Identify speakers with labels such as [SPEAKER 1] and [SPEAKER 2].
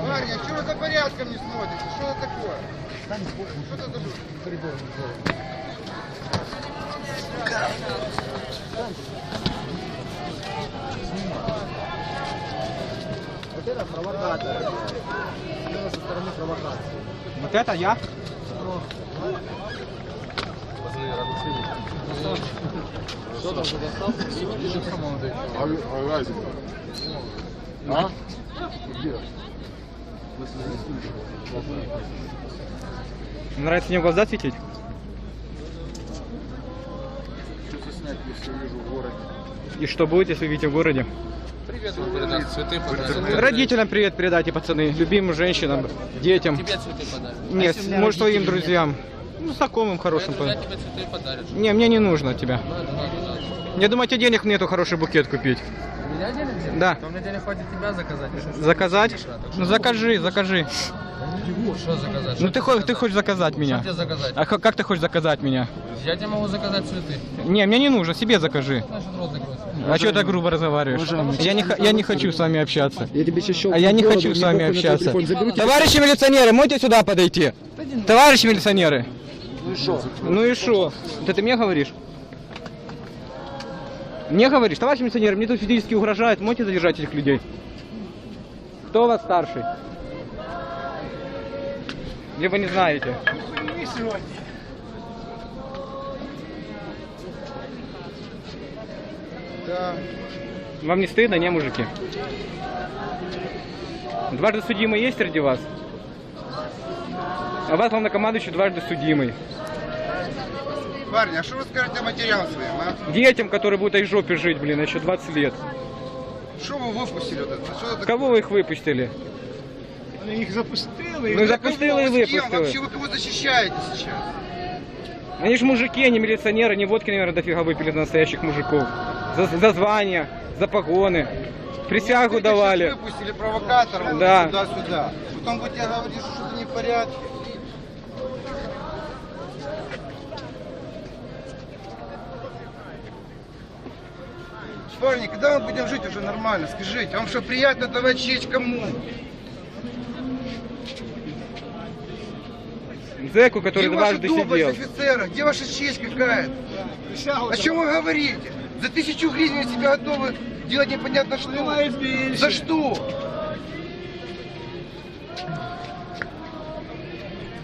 [SPEAKER 1] Парни, а что вы за порядком не смотрите? Что это такое? Что это за?
[SPEAKER 2] Вот это провокатор. Это со стороны провокации.
[SPEAKER 3] Вот это я?
[SPEAKER 2] Что там, уже достал?
[SPEAKER 4] А, а? Где?
[SPEAKER 3] Нравится мне глаза светить?
[SPEAKER 4] Что снять, если вижу в городе?
[SPEAKER 3] И что будет, если увидите в городе?
[SPEAKER 2] Привет, он передаст цветы подарит.
[SPEAKER 3] Родителям привет передайте, пацаны. Любимым женщинам, детям.
[SPEAKER 2] Тебе цветы подарит.
[SPEAKER 3] Нет, может своим друзьям. Ну, знакомым хорошим.
[SPEAKER 2] Друзья тебе цветы подарят.
[SPEAKER 3] Не, мне не нужно тебя.
[SPEAKER 2] Надо, надо, надо.
[SPEAKER 3] Я думаю, тебе денег нету хороший букет купить.
[SPEAKER 2] У меня денег?
[SPEAKER 3] Да.
[SPEAKER 2] То меня денег хватит тебя заказать.
[SPEAKER 3] Заказать?
[SPEAKER 2] а,
[SPEAKER 3] Ну закажи, закажи.
[SPEAKER 2] Что заказать?
[SPEAKER 3] Ну
[SPEAKER 2] Что
[SPEAKER 3] ты,
[SPEAKER 2] тебе
[SPEAKER 3] хо- ты хочешь заказать
[SPEAKER 2] Что
[SPEAKER 3] меня.
[SPEAKER 2] тебе заказать?
[SPEAKER 3] А как ты хочешь заказать меня?
[SPEAKER 2] Я тебе могу заказать цветы.
[SPEAKER 3] Не, мне не нужно, себе закажи.
[SPEAKER 2] Закрой.
[SPEAKER 3] А что так грубо разговариваешь? Я не, я не хочу с вами общаться.
[SPEAKER 5] Я тебе щелкну
[SPEAKER 3] А я не хочу с вами общаться. Товарищи милиционеры, можете сюда подойти? Товарищи милиционеры. Ну и что? Это ты мне говоришь? Мне говоришь, товарищи милиционеры, мне тут физически угрожают, можете задержать этих людей? Кто у вас старший? Вы не знаете?
[SPEAKER 1] Да.
[SPEAKER 3] Вам не стыдно, не, мужики? Дважды судимый есть среди вас? А вас главнокомандующий дважды судимый.
[SPEAKER 1] Парни, а что вы скажете матерям своим, а?
[SPEAKER 3] Детям, которые будут из жопе жить, блин, еще 20 лет.
[SPEAKER 1] Что вы выпустили вот это? Что это
[SPEAKER 3] Кого вы их выпустили?
[SPEAKER 1] Их запустили.
[SPEAKER 3] Ну запустили и
[SPEAKER 1] Вообще
[SPEAKER 3] выпустили.
[SPEAKER 1] вы кого защищаете сейчас?
[SPEAKER 3] Они ж мужики, они милиционеры, они водки, наверное, дофига выпили за настоящих мужиков. За, за звания, за погоны. Присягу
[SPEAKER 1] Вы
[SPEAKER 3] давали.
[SPEAKER 1] сейчас выпустили провокаторов
[SPEAKER 3] Да.
[SPEAKER 1] туда-сюда. Потом будете говорить, что что-то не в порядке. Парни, когда мы будем жить уже нормально? Скажите, вам что, приятно давать честь кому?
[SPEAKER 3] Зеку, который
[SPEAKER 1] Где ваша
[SPEAKER 3] дважды
[SPEAKER 1] доблесть
[SPEAKER 3] сидел.
[SPEAKER 1] офицера? Где ваша честь какая-то? О чем вы говорите? За тысячу гривен себя готовы делать непонятно что. За что?